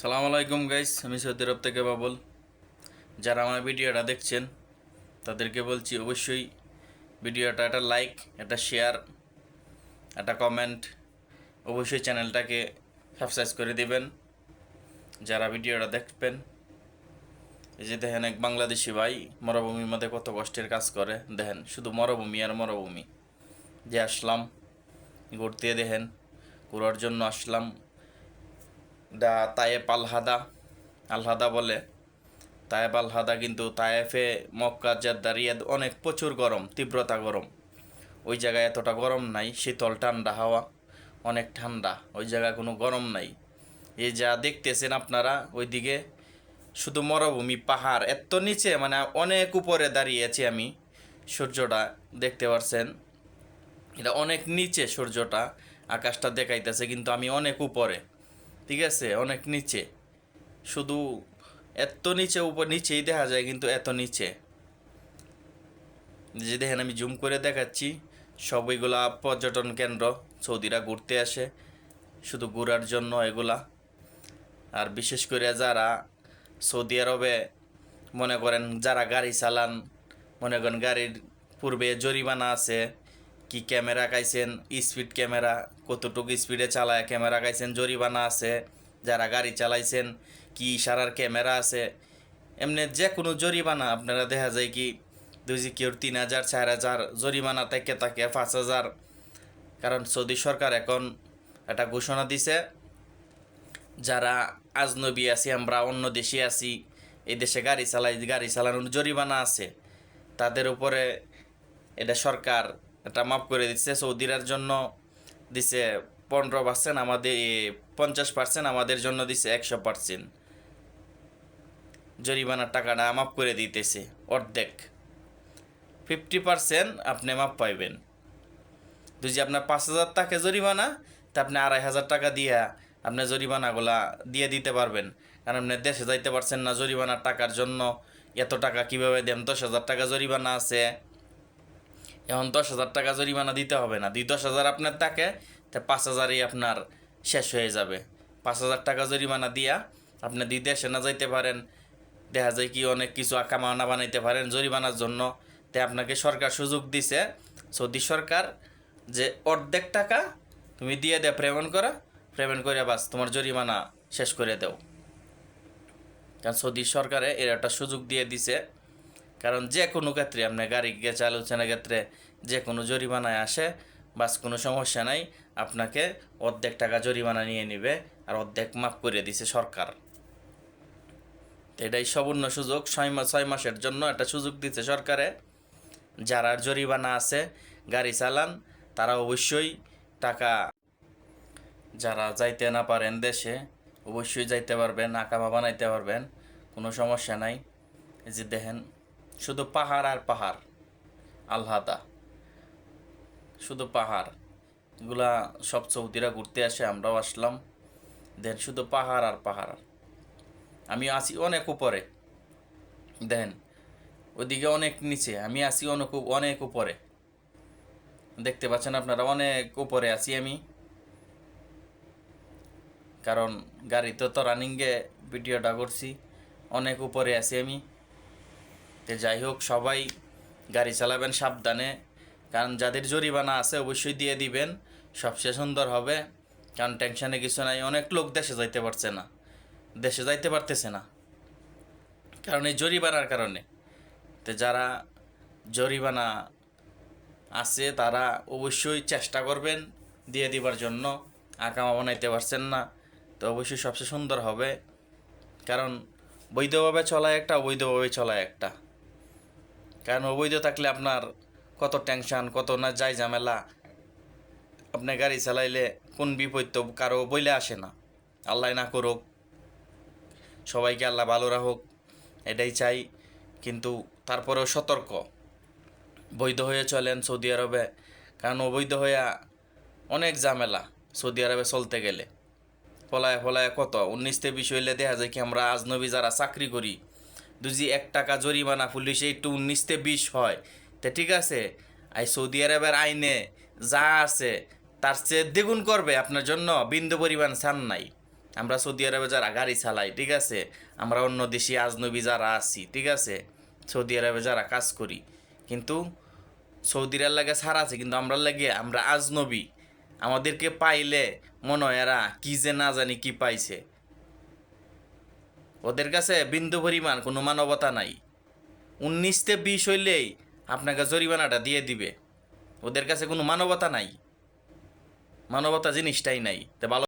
সালাম আলাইকুম গাইস আমি সৌদি থেকে বাবুল। যারা আমার ভিডিওটা দেখছেন, তাদেরকে বলছি অবশ্যই ভিডিওটা একটা লাইক একটা শেয়ার একটা কমেন্ট অবশ্যই চ্যানেলটাকে সাবস্ক্রাইব করে দিবেন। যারা ভিডিওটা দেখবেন, এই যে দেখেন এক বাংলাদেশি ভাই মরুভূমির মধ্যে কত কষ্টের কাজ করে। দেখেন, শুধু মরুভূমি আর মরুভূমি। যে আসলাম, ঘুরতে দেখেন, ঘোরার জন্য আসলাম। দা তায়েব আলহাদা। আলহাদা বলে, তায়েব আলহাদা কিন্তু তায়েফে মক্কা, জেদ্দা, রিয়াদ অনেক প্রচুর গরম, তীব্রতা গরম। ওই জায়গায় এতটা গরম নাই, শীতল ঠান্ডা হাওয়া, অনেক ঠান্ডা, ওই জায়গায় কোনো গরম নাই। এই যা দেখতেছেন আপনারা, ওইদিকে শুধু মরুভূমি, পাহাড়, এত নিচে মানে অনেক উপরে দাঁড়িয়েছি আমি, সূর্যটা দেখতে পারছেন। এটা অনেক নিচে সূর্যটা, আকাশটা দেখাইতেছে, কিন্তু আমি অনেক উপরে। ঠিক আছে? অনেক নিচে। শুধু এত নিচে, উপর নিচেই দেখা যায়, কিন্তু এত নিচে। যে দেখেন, আমি জুম করে দেখাচ্ছি। সব পর্যটন কেন্দ্র, সৌদিরা ঘুরতে আসে। শুধু ঘোরার জন্য এগুলা। আর বিশেষ করে যারা সৌদি আরবে, মনে করেন যারা গাড়ি চালান, মনে করেন গাড়ির পূর্বে জরিমানা আছে কি ক্যামেরা গাইছেন? স্পিড ক্যামেরা, কতটুকু স্পিডে চালায়? ক্যামেরা গাইছেন, জরিমানা আছে, যারা গাড়ি চালাইছেন, কি ইশারার ক্যামেরা আছে? এমনি যে কোনো জরিমানা, আপনারা দেখা যায় কি দুই যে কেউ তিন হাজার, চার হাজার, জরিমানা থেকে থাকে পাঁচ হাজার। কারণ সৌদি সরকার এখন একটা ঘোষণা দিছে, যারা আজনবী আছি, আমরা অন্য দেশে আছি এই দেশে গাড়ি চালাই, গাড়ি চালানোর জরিমানা আছে। তাদের উপরে এটা সরকার এটা মাফ করে দিচ্ছে। সৌদিরার জন্য দিছে পনেরো পার্সেন্ট আমাদের পঞ্চাশ পার্সেন্ট আমাদের জন্য দিছে একশো পার্সেন্ট জরিমানার টাকাটা মাফ করে দিতেছে অর্ধেক। ফিফটি পার্সেন্ট আপনি মাপ পাইবেন। যদি আপনার পাঁচ হাজার টাকা জরিমানা, তা আপনি আড়াই হাজার টাকা দিয়া আপনি জরিমানাগুলা দিয়ে দিতে পারবেন। কারণ আপনি দেশে যাইতে পারছেন না জরিমানার টাকার জন্য। এত টাকা কীভাবে দেন? দশ হাজার টাকা জরিমানা আছে। এখন দশ হাজার টাকা জরিমানা দিতে হবে না। দুই দশ হাজার আপনার থাকে, তা পাঁচ হাজারই আপনার শেষ হয়ে যাবে। পাঁচ হাজার টাকা জরিমানা দিয়া আপনি দুই দেশে না যাইতে পারেন, দেখা যায় কি অনেক কিছু আকামানা বানাইতে পারেন জরিমানার জন্য তাই আপনাকে সরকার সুযোগ দিছে। সৌদি সরকার যে অর্ধেক টাকা তুমি দিয়ে দেয় পেমেন্ট করা পেমেন্ট করে বাস তোমার জরিমানা শেষ করে দাও। কারণ সৌদি সরকারে এর একটা সুযোগ দিয়ে দিছে। কারণ যে কোনো ক্ষেত্রে আপনি গাড়ি চালাচ্ছেনের ক্ষেত্রে যে কোনো জরিমানায় আসে, বাস কোনো সমস্যা নাই, আপনাকে অর্ধেক টাকা জরিমানা নিয়ে নিবে আর অর্ধেক মাফ করে দিছে সরকার। এটাই সবর্ণ সুযোগ, ছয় মাস ছয় মাসের জন্য একটা সুযোগ দিচ্ছে সরকারে। যারা জরিমানা আছে, গাড়ি চালান, তারা অবশ্যই টাকা যারা যাইতে না পারেন দেশে, অবশ্যই যাইতে পারবেন আঁকা বানাইতে পারবেন, কোনো সমস্যা নাই। যে দেখেন শুধু পাহাড় আর পাহাড়, আলহাদা। শুধু পাহাড়। এগুলা সব সৌদিরা ঘুরতে আসে, আমরাও আসলাম। দেন শুধু পাহাড় আর পাহাড়। আমি আছি অনেক উপরে। দেন, ওদিকে অনেক নিচে। আমি আছি অনেক অনেক উপরে। দেখতে পাচ্ছেন আপনারা, অনেক উপরে আছি আমি। কারণ গাড়িতে তো রানিংয়ে ভিডিওটা করছি। অনেক উপরে আছি আমি। তো যাই হোক, সবাই গাড়ি চালাবেন সাবধানে। কারণ যাদের জরিমানা আছে অবশ্যই দিয়ে দিবেন সবচেয়ে সুন্দর হবে। কারণ টেনশনে কিছু নাই, অনেক লোক দেশে যাইতে পারছে না। দেশে যাইতে পারতেছে না। কারণ এই জরিমানার কারণে। তো যারা জরিমানা আছে, তারা অবশ্যই চেষ্টা করবেন দিয়ে দিবার জন্য। আকামা বানাইতে পারছেন না, তো অবশ্যই সবচেয়ে সুন্দর হবে। কারণ বৈধভাবে চলা একটা, অবৈধভাবে চলা একটা। কারণ অবৈধ থাকলে আপনার কত টেনশন, কত না যাই ঝামেলা? আপনি গাড়ি চালাইলে কোন বিপদ তো কারও বইলে আসে না। আল্লাহ না করুক, সবাইকে আল্লাহ ভালো রাখুক, এটাই চাই। কিন্তু তারপরেও সতর্ক। বৈধ হয়ে চলেন সৌদি আরবে, কারণ অবৈধ হইয়া অনেক ঝামেলা সৌদি আরবে চলতে গেলে। ফলায় ফলায় কত? উনিশতে বিশ হইলে দেখা যায় কি আমরা আজনবী যারা চাকরি করি দুজি এক টাকা জরিমানা, পুলিশে একটু উনিশতে বিশ হয়। তা ঠিক আছে? এই সৌদি আরবের আইনে যা আছে, তার চেয়ে দ্বিগুণ করবে, আপনার জন্য বিন্দু পরিমাণ ছাড় নাই। আমরা সৌদি আরবে যারা গাড়ি চালাই, ঠিক আছে? আমরা অন্য দেশি আজনবী যারা আছি, ঠিক আছে? সৌদি আরবে যারা কাজ করি। কিন্তু সৌদির লাগে ছাড় আছে, কিন্তু আমরা লাগে আমরা আজনবী। আমাদেরকে পাইলে মনে হয় এরা কি যে না জানি কি পাইছে। ওদের কাছে বিন্দু পরিমাণ কোনো মানবতা নাই। উনিশতে বিশ হইলেই আপনাকে জরিমানাটা দিয়ে দিবে। ওদের কাছে কোনো মানবতা নাই। মানবতা জিনিসটাই নাই। তো ভালো